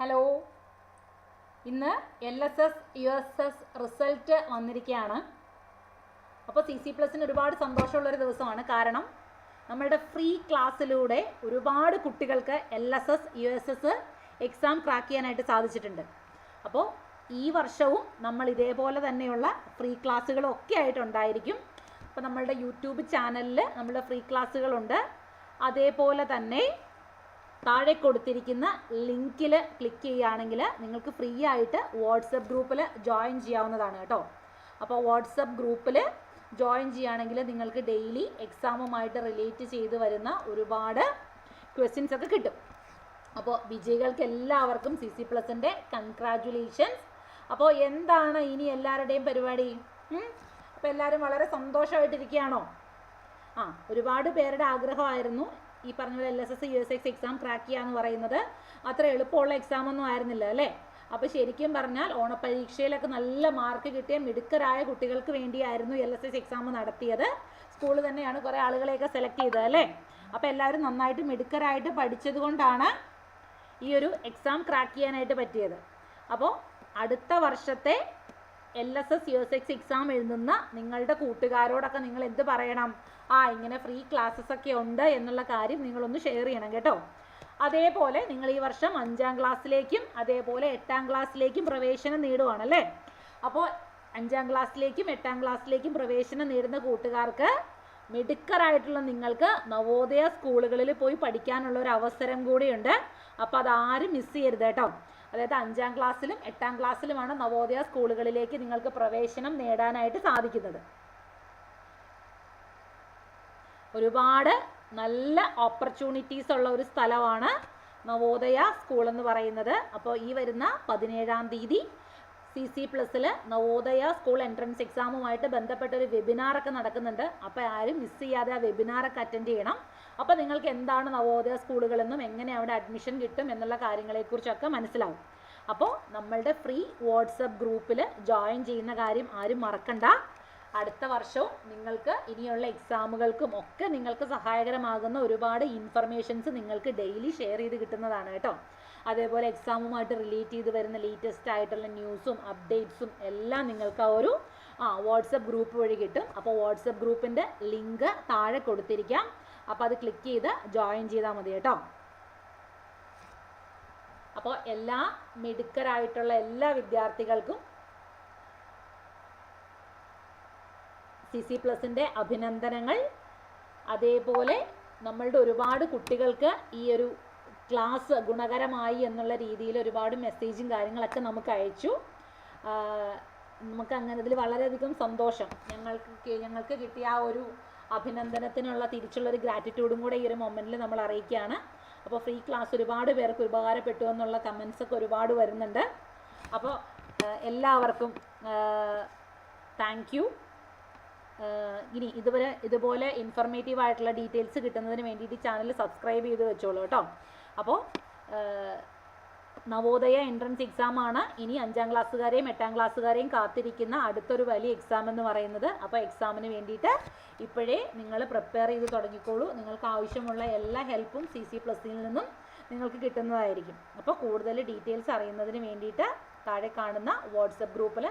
Hello ഇന്ന് L S S U S S result വന്നിരിക്കുകയാണ് അപ്പോൾ സി സി പ്ലസിന് ഒരുപാട് സന്തോഷമുള്ളൊരു ദിവസമാണ്. കാരണം നമ്മളുടെ ഫ്രീ ക്ലാസ്സിലൂടെ ഒരുപാട് കുട്ടികൾക്ക് L S S U S S exam crack ചെയ്യാനായിട്ട് സാധിച്ചിട്ടുണ്ട്. അപ്പോൾ ഈ വർഷവും നമ്മൾ ഇതേപോലെ തന്നെയുള്ള ഫ്രീ ക്ലാസ്സുകളും ഒക്കെ ആയിട്ടുണ്ടായിരിക്കും. അപ്പോൾ നമ്മളുടെ യൂട്യൂബ് ചാനലിൽ നമ്മുടെ ഫ്രീ ക്ലാസ്സുകളുണ്ട് അതേപോലെ തന്നെ താഴെ കൊടുത്തിരിക്കുന്ന ലിങ്കിൽ ക്ലിക്ക് ചെയ്യുകയാണെങ്കിൽ നിങ്ങൾക്ക് ഫ്രീ ആയിട്ട് വാട്സപ്പ് ഗ്രൂപ്പിൽ ജോയിൻ ചെയ്യാവുന്നതാണ് കേട്ടോ. അപ്പോൾ വാട്സപ്പ് ഗ്രൂപ്പിൽ ജോയിൻ ചെയ്യുകയാണെങ്കിൽ നിങ്ങൾക്ക് ഡെയിലി എക്സാമുമായിട്ട് റിലേറ്റ് ചെയ്ത് വരുന്ന ഒരുപാട് ക്വസ്റ്റ്യൻസ് ഒക്കെ കിട്ടും. അപ്പോൾ വിജയികൾക്ക് എല്ലാവർക്കും സി സി പ്ലസിന്റെ കൺഗ്രാറ്റുലേഷൻസ് അപ്പോൾ എന്താണ് ഇനി എല്ലാവരുടെയും പരിപാടി? അപ്പോൾ എല്ലാവരും വളരെ സന്തോഷമായിട്ടിരിക്കുകയാണോ? ആ ഒരുപാട് പേരുടെ ആഗ്രഹമായിരുന്നു. ഈ പറഞ്ഞ പോലെ L S S U S S exam crack ചെയ്യുക എന്ന് പറയുന്നത് അത്ര എളുപ്പമുള്ള എക്സാം ഒന്നും ആയിരുന്നില്ല അല്ലേ? അപ്പോൾ ശരിക്കും പറഞ്ഞാൽ ഓണപ്പരീക്ഷയിലൊക്കെ നല്ല മാർക്ക് കിട്ടിയ മിടുക്കരായ കുട്ടികൾക്ക് വേണ്ടിയായിരുന്നു എൽ എസ് എസ് എക്സാം നടത്തിയത്. സ്കൂൾ തന്നെയാണ് കുറേ ആളുകളെയൊക്കെ സെലക്ട് ചെയ്തത് അല്ലേ? അപ്പോൾ എല്ലാവരും നന്നായിട്ട് മിടുക്കരായിട്ട് പഠിച്ചത് കൊണ്ടാണ് ഈ ഒരു എക്സാം ക്രാക്ക് ചെയ്യാനായിട്ട് പറ്റിയത്. അപ്പോൾ അടുത്ത വർഷത്തെ L S S U S S ex എഴുതുന്ന നിങ്ങളുടെ കൂട്ടുകാരോടൊക്കെ നിങ്ങൾ എന്ത് പറയണം? ആ ഇങ്ങനെ ഫ്രീ ക്ലാസ്സസ് ഒക്കെ ഉണ്ട് എന്നുള്ള കാര്യം നിങ്ങളൊന്ന് ഷെയർ ചെയ്യണം കേട്ടോ. അതേപോലെ നിങ്ങൾ ഈ വർഷം അഞ്ചാം ക്ലാസ്സിലേക്കും അതേപോലെ എട്ടാം ക്ലാസ്സിലേക്കും പ്രവേശനം നേടുവാണല്ലേ? അപ്പോൾ അഞ്ചാം ക്ലാസ്സിലേക്കും എട്ടാം ക്ലാസ്സിലേക്കും പ്രവേശനം നേടുന്ന കൂട്ടുകാർക്ക് മെഡിക്കറായിട്ടുള്ള നിങ്ങൾക്ക് നവോദയ സ്കൂളുകളിൽ പോയി പഠിക്കാനുള്ള ഒരു അവസരം കൂടിയുണ്ട്. അപ്പോൾ അതാരും മിസ് ചെയ്യരുത് കേട്ടോ. അതായത് അഞ്ചാം ക്ലാസ്സിലും എട്ടാം ക്ലാസ്സിലുമാണ് നവോദയ സ്കൂളുകളിലേക്ക് നിങ്ങൾക്ക് പ്രവേശനം നേടാനായിട്ട് സാധിക്കുന്നത്. ഒരുപാട് നല്ല ഓപ്പർച്യൂണിറ്റീസ് ഉള്ള ഒരു സ്ഥലമാണ് നവോദയ സ്കൂൾ എന്ന് പറയുന്നത്. അപ്പോൾ ഈ വരുന്ന പതിനേഴാം തീയതി സി സി പ്ലസ്സിൽ നവോദയ സ്കൂൾ എൻട്രൻസ് എക്സാമുമായിട്ട് ബന്ധപ്പെട്ട ഒരു വെബിനാറൊക്കെ നടക്കുന്നുണ്ട്. അപ്പോൾ ആരും മിസ് ചെയ്യാതെ ആ വെബിനാറൊക്കെ അറ്റൻഡ് ചെയ്യണം. അപ്പോൾ നിങ്ങൾക്ക് എന്താണ് നവോദയ സ്കൂളുകളെന്നും എങ്ങനെ അവിടെ അഡ്മിഷൻ കിട്ടും എന്നുള്ള കാര്യങ്ങളെക്കുറിച്ചൊക്കെ മനസ്സിലാവും. അപ്പോൾ നമ്മളുടെ ഫ്രീ വാട്സപ്പ് ഗ്രൂപ്പിൽ ജോയിൻ ചെയ്യുന്ന കാര്യം ആരും മറക്കണ്ട. അടുത്ത വർഷവും നിങ്ങൾക്ക് ഇനിയുള്ള എക്സാമുകൾക്കും ഒക്കെ നിങ്ങൾക്ക് സഹായകരമാകുന്ന ഒരുപാട് ഇൻഫർമേഷൻസ് നിങ്ങൾക്ക് ഡെയിലി ഷെയർ ചെയ്ത് കിട്ടുന്നതാണ് കേട്ടോ. അതേപോലെ എക്സാമുമായിട്ട് റിലേറ്റ് ചെയ്ത് വരുന്ന ലേറ്റസ്റ്റ് ആയിട്ടുള്ള ന്യൂസും അപ്ഡേറ്റ്സും എല്ലാം നിങ്ങൾക്ക് ആ ഒരു ആ വാട്സപ്പ് ഗ്രൂപ്പ് വഴി കിട്ടും. അപ്പോൾ വാട്സപ്പ് ഗ്രൂപ്പിന്റെ ലിങ്ക് താഴെ കൊടുത്തിരിക്കാം. അപ്പോൾ അത് ക്ലിക്ക് ചെയ്ത് ജോയിൻ ചെയ്താൽ മതി കേട്ടോ. അപ്പോൾ എല്ലാ മിടുക്കരായിട്ടുള്ള എല്ലാ വിദ്യാർത്ഥികൾക്കും സി സി പ്ലസിന്റെ അഭിനന്ദനങ്ങൾ. അതേപോലെ നമ്മളുടെ ഒരുപാട് കുട്ടികൾക്ക് ഈ ഒരു ക്ലാസ് ഗുണകരമായി എന്നുള്ള രീതിയിൽ ഒരുപാട് മെസ്സേജും കാര്യങ്ങളൊക്കെ നമുക്ക് അയച്ചു. നമുക്ക് അങ്ങനെ ഇതിൽ വളരെയധികം സന്തോഷം. ഞങ്ങൾക്ക് ഞങ്ങൾക്ക് കിട്ടിയ ആ ഒരു അഭിനന്ദനത്തിനുള്ള തിരിച്ചുള്ള ഒരു ഗ്രാറ്റിറ്റ്യൂഡും കൂടെ ഈ ഒരു മൊമെന്റിൽ നമ്മൾ അറിയിക്കുകയാണ്. അപ്പോൾ ഫ്രീ ക്ലാസ് ഒരുപാട് പേർക്ക് ഉപകാരപ്പെട്ടു എന്നുള്ള കമൻസ് ഒക്കെ ഒരുപാട് വരുന്നുണ്ട്. അപ്പോൾ എല്ലാവർക്കും താങ്ക് യു ഇനി ഇതുവരെ ഇതുപോലെ ഇൻഫർമേറ്റീവ് ആയിട്ടുള്ള ഡീറ്റെയിൽസ് കിട്ടുന്നതിന് വേണ്ടിയിട്ട് ചാനൽ സബ്സ്ക്രൈബ് ചെയ്ത് വെച്ചോളൂ കേട്ടോ. അപ്പോൾ നവോദയ എൻട്രൻസ് എക്സാം ആണ് ഇനി അഞ്ചാം ക്ലാസ്സുകാരെയും എട്ടാം ക്ലാസ്സുകാരെയും കാത്തിരിക്കുന്ന അടുത്തൊരു വലിയ എക്സാം എന്ന് പറയുന്നത്. അപ്പോൾ എക്സാമിന് വേണ്ടിയിട്ട് ഇപ്പോഴേ നിങ്ങൾ പ്രിപ്പയർ ചെയ്ത് തുടങ്ങിക്കോളൂ. നിങ്ങൾക്ക് ആവശ്യമുള്ള എല്ലാ ഹെൽപ്പും സി സി പ്ലസിൽ നിന്നും നിങ്ങൾക്ക് കിട്ടുന്നതായിരിക്കും. അപ്പോൾ കൂടുതൽ ഡീറ്റെയിൽസ് അറിയുന്നതിന് വേണ്ടിയിട്ട് താഴെ കാണുന്ന വാട്സപ്പ് ഗ്രൂപ്പിൽ